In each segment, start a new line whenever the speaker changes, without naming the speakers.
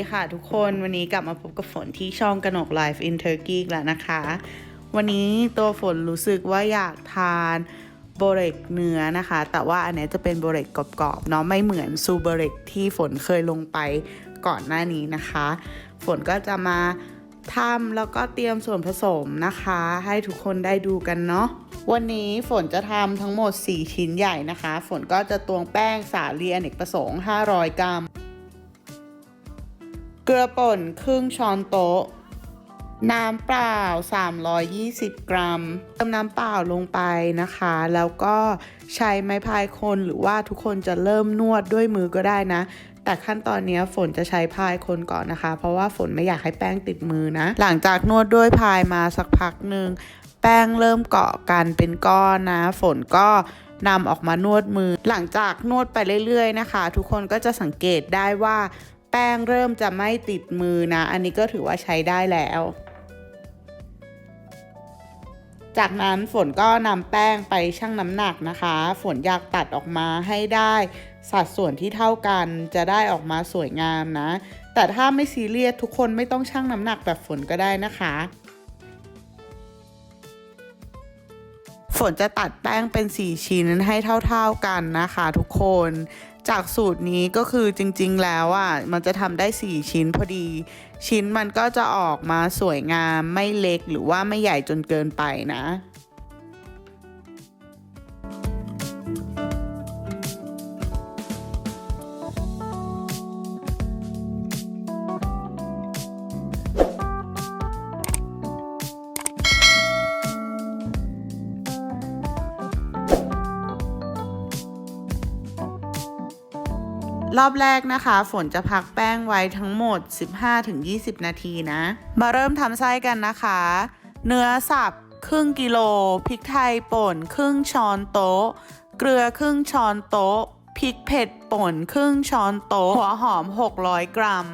วัสดีค่ะทุกคนวันนี้กลับมาพบกับฝนที่ช่องกระหนก Life in Turkey อีแล้วนะคะ วันนี้ตัวฝนรู้สึกว่าอยากทานโบเรกเนื้อนะคะ แต่ว่าอันนี้จะเป็นโบเรกกรอบๆเนาะไม่เหมือนซูโบเรกที่ฝนเคยลงไปก่อนหน้านี้นะคะ ฝนก็จะมาทำแล้วก็เตรียมส่วนผสมนะคะ ให้ทุกคนได้ดูกันเนาะวันนี้ฝนจะทำทั้งหมด 4 ชิ้นใหญ่นะคะ ฝนก็จะตวงแป้งสาลีอเนกประสงค์ 500 กรัม เกลือป่นครึ่งช้อนโต๊ะ น้ำเปล่า 320 กรัมเติมน้ำเปล่าลงไปนะคะ แล้วก็ใช้ไม้พายคนหรือว่าทุกคนจะเริ่มนวดด้วยมือก็ได้นะ แต่ขั้นตอนนี้ฝนจะใช้พายคนก่อนนะคะ เพราะว่าฝนไม่อยากให้แป้งติดมือนะ หลังจากนวดด้วยพายมาสักพักหนึ่งแป้งเริ่มเกาะกันเป็นก้อนนะ ฝนก็นำออกมานวดมือ หลังจากนวดไปเรื่อยๆนะคะ ทุกคนก็จะสังเกตได้ว่า แป้งเริ่มจะไม่ติดมือนะ อันนี้ก็ถือว่าใช้ได้แล้ว จากนั้นฝนก็นำแป้งไปชั่งน้ำหนักนะคะ ฝนอยากตัดออกมาให้ได้สัดส่วนที่เท่ากันจะได้ออกมาสวยงามนะ แต่ถ้าไม่ซีเรียสทุกคนไม่ต้องชั่งน้ำหนักแบบฝนก็ได้นะคะฝนจะตัดแป้งเป็น 4 ชิ้นให้เท่า ๆกันนะคะทุกคน จากสูตรนี้ก็คือจริงๆแล้วอะมันจะทำได้ 4 ชิ้นพอดี ชิ้นมันก็จะออกมาสวยงามไม่เล็กหรือว่าไม่ใหญ่จนเกินไปนะ รอบแรกนะคะ ฝนจะพักแป้งไว้ทั้งหมด 15-20 นาทีนะ มาเริ่มทำไส้กันนะคะ เนื้อสับครึ่งกิโล พริกไทยป่นครึ่งช้อนโต๊ะ เกลือครึ่งช้อนโต๊ะ พริกเผ็ดป่นครึ่งช้อนโต๊ะ หัวหอม 600 กรัม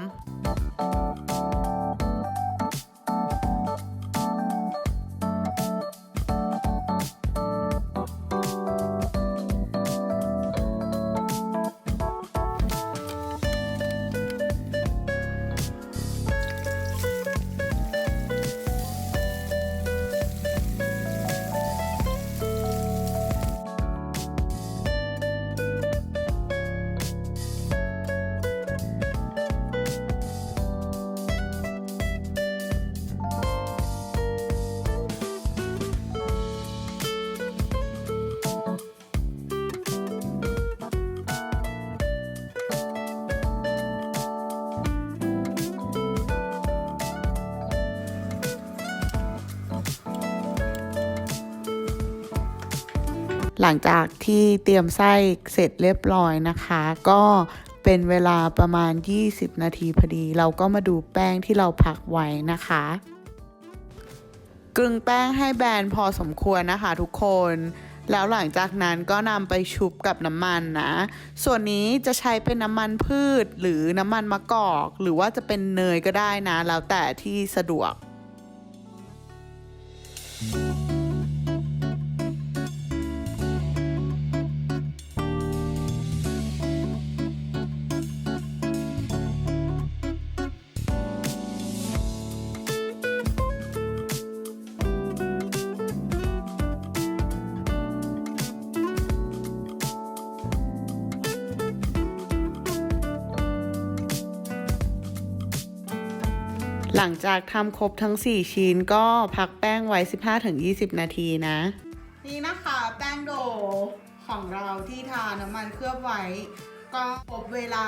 หลังจากที่เตรียมไส้เสร็จเรียบร้อยนะคะ ก็เป็นเวลาประมาณ 20 นาทีพอดี เราก็มาดูแป้งที่เราพักไว้นะคะกลึงแป้งให้แบนพอสมควรนะคะทุกคน แล้วหลังจากนั้นก็นำไปชุบกับน้ำมันนะ ส่วนนี้จะใช้เป็นน้ำมันพืชหรือน้ำมันมะกอก หรือว่าจะเป็นเนยก็ได้นะ แล้วแต่ที่สะดวก หลังจากทำครบทั้ง 4 ชิ้นก็พักแป้งไว้ 15-20 นาทีนะ นี่นะคะแป้งโดของเราที่ทาน้ำมันเคลือบไว้ ก็ครบเวลา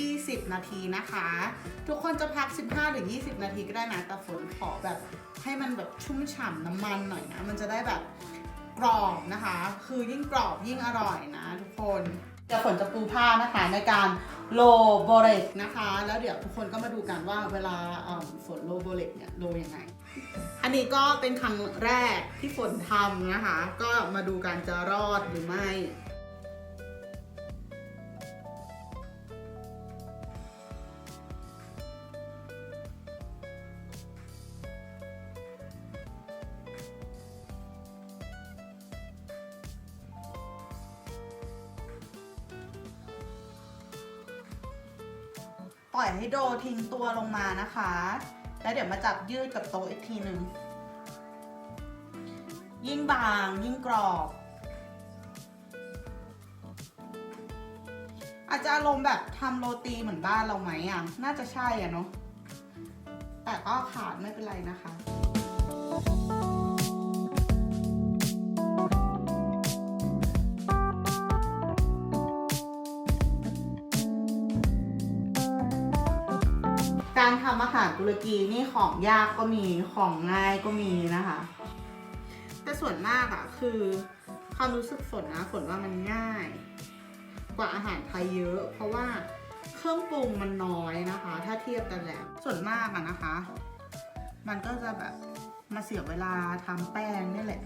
20 นาทีนะคะ ทุกคนจะพัก 15-20 นาทีก็ได้นะแต่ฝนขอแบบให้มันแบบชุ่มฉ่ำน้ำมันหน่อยนะ มันจะได้แบบกรอบนะคะ คือยิ่งกรอบยิ่งอร่อยนะทุกคน เดี๋ยวฝนจะปูผ้านะคะในการโลโบเรกนะคะ แล้วเดี๋ยวทุกคนก็มาดูกันว่าเวลาฝนโลโบเรกเนี่ยโลยังไง อันนี้ก็เป็นครั้งแรกที่ฝนทำนะคะ ก็มาดูการจะรอดหรือไม่ ล่อยให้โดทิ้งตัวลงมานะคะ แล้วเดี๋ยวมาจับยืดกับโต๊ะอีกทีหนึ่ง ยิ่งบางยิ่งกรอบ อาจจะอารมณ์แบบทำโรตีเหมือนบ้านเราไหมอะ น่าจะใช่อะเนาะ แต่ก็ขาดไม่เป็นไรนะคะ การทำอาหารตุรกีนี่ของยากก็มีของง่ายก็มีนะคะ แต่ส่วนมากอะคือความรู้สึกฝนนะฝนว่ามันง่าย กว่าอาหารไทยเยอะ เพราะว่าเครื่องปรุงมันน้อยนะคะ ถ้าเทียบกันแล้วส่วนมากอะนะคะ มันก็จะแบบมาเสียเวลาทำแป้งนี่แหละ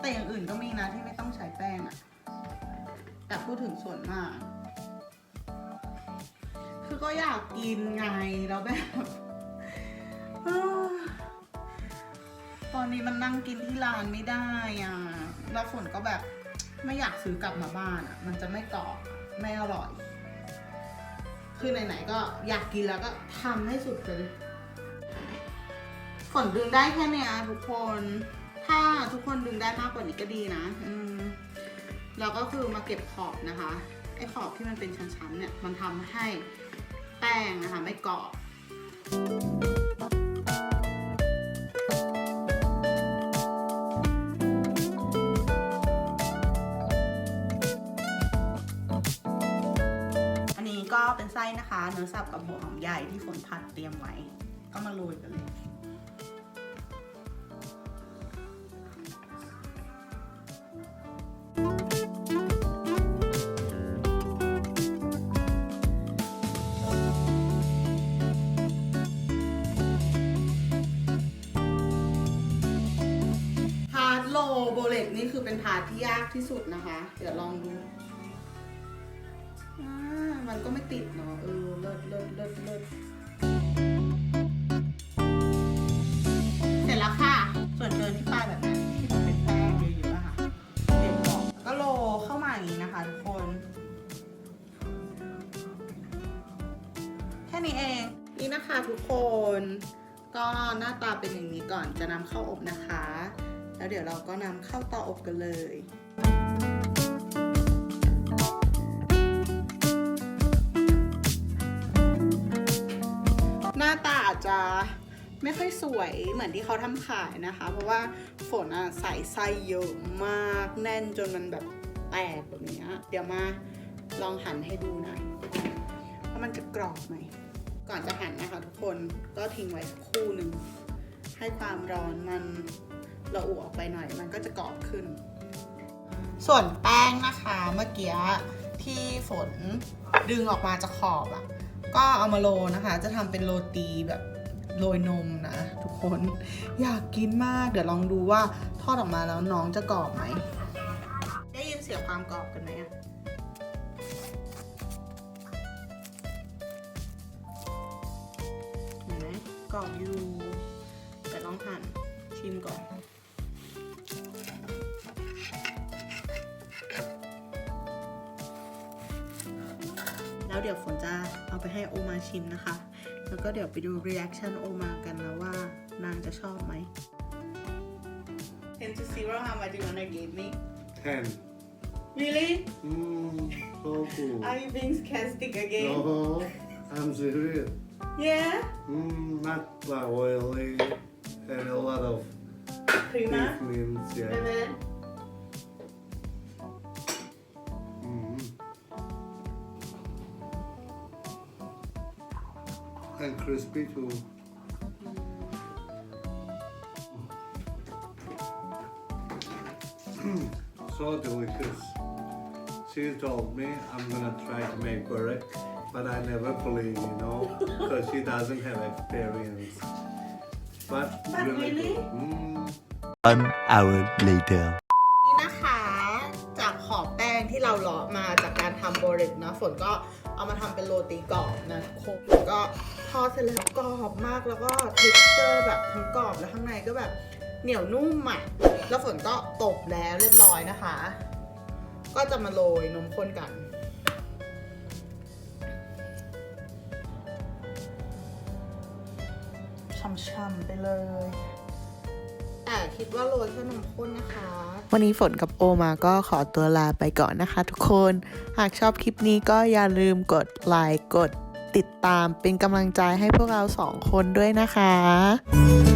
แต่อย่างอื่นก็มีนะที่ไม่ต้องใช้แป้งอะแต่พูดถึงส่วนมาก คือก็อยากกินไงแล้วแบบตอนนี้มันนั่งกินที่ร้านไม่ได้อะแล้วฝนก็แบบไม่อยากซื้อกลับมาบ้านอะ มันจะไม่กรอบอะไม่อร่อย คือไหนๆก็อยากกินแล้วก็ทำให้สุดเลยฝนดึงได้แค่เนี้ยทุกคน ถ้าทุกคนดึงได้มากกว่านี้ก็ดีนะอืมเราก็คือมาเก็บขอบนะคะไอ้ขอบที่มันเป็นชั้นๆเนี่ยมันทำให้ แป้งนะคะ ไม่กรอบอันนี้ก็เป็นไส้นะคะ เนื้อสับกับหัวหอมใหญ่ที่ฝนผัดเตรียมไว้ ก็มาโรยกันเลย นี่คือเป็นทาร์ตที่ยากที่สุดนะคะ เดี๋ยวลองดูมันก็ไม่ติดเนาะเออเลิศเลิศเลิศเลิศเสร็จแล้วค่ะ ส่วนเกินที่ปลายแบบนั้นที่มันเป็นแป้งเยอะๆอะค่ะเด็ดออกก็โรลเข้ามาอย่างนี้นะคะทุกคน แค่นี้เอง นี่นะคะทุกคน ก็หน้าตาเป็นอย่างนี้ก่อนจะนำเข้าอบนะคะ แล้วเดี๋ยวเราก็นำเข้าเตาอบกันเลยหน้าตาอาจจะไม่ค่อยสวยเหมือนที่เขาทำขายนะคะ เพราะว่าฝนอะใส่ไส้เยอะมากแน่นจนมันแบบแตกแบบนี้เดี๋ยวมาลองหั่นให้ดูหน่อยว่ามันจะกรอบไหมก่อนจะหั่นนะคะทุกคนก็ทิ้งไว้สักครู่หนึ่งให้ความร้อนมัน ระอุออกไปหน่อย มันก็จะกรอบขึ้น ส่วนแป้งนะคะเมื่อกี้ที่ฝนดึงออกมาจากขอบอะ่ะ ก็เอามาโรนะคะ จะทำเป็นโรตีแบบโรยนมนะ ทุกคนอยากกินมาก เดี๋ยวลองดูว่าทอดออกมาแล้วน้องจะกรอบไหม ได้ยินเสียงความกรอบกันไหมอะเห็นไหมกรอบอยู่แต่ลองหั่นชิมก่อน เดี๋ยวฝนจะเอาไปให้โอมาชิมนะคะ แล้วก็เดี๋ยวไปดู reaction โอมากันนะว่านางจะชอบไหม 10 to 0 how much do you wanna give me
Ten.
really
Mmm, so cool.
are you being sarcastic again
No, I'm serious.
yeah
Mmm, not that oily and a lot of
creamer
beef mince, yeah.
baby
Mm. And crispy too. Mm, so delicious. She told me I'm gonna try to make burek, but I never believe, you know, because she doesn't have experience. But,
But really?
good. Mm.
One hour later.
นี่นะคะจากขอบแป้งที่เราเลาะมาจากการทำโบเรตนะฝนก็ เอามาทำเป็นโรตีกรอบนะทุกคนก็ทอดเสร็จแล้วกรอบมากแล้วก็ texture แบบทั้งกรอบแล้วข้างในก็แบบเหนียวนุ่มอะแล้วฝนก็ตกแล้วเรียบร้อยนะคะ ก็จะมาโรยนมข้นกัน
ช่ำๆไปเลย คิดว่าโรยแค่นมข้นนะคะ
วันนี้ฝนกับโอมาก็ขอตัวลาไปก่อนนะคะทุกคน หากชอบคลิปนี้ก็อย่าลืมกดไลค์กดติดตามเป็นกำลังใจให้พวกเราสองคนด้วยนะคะ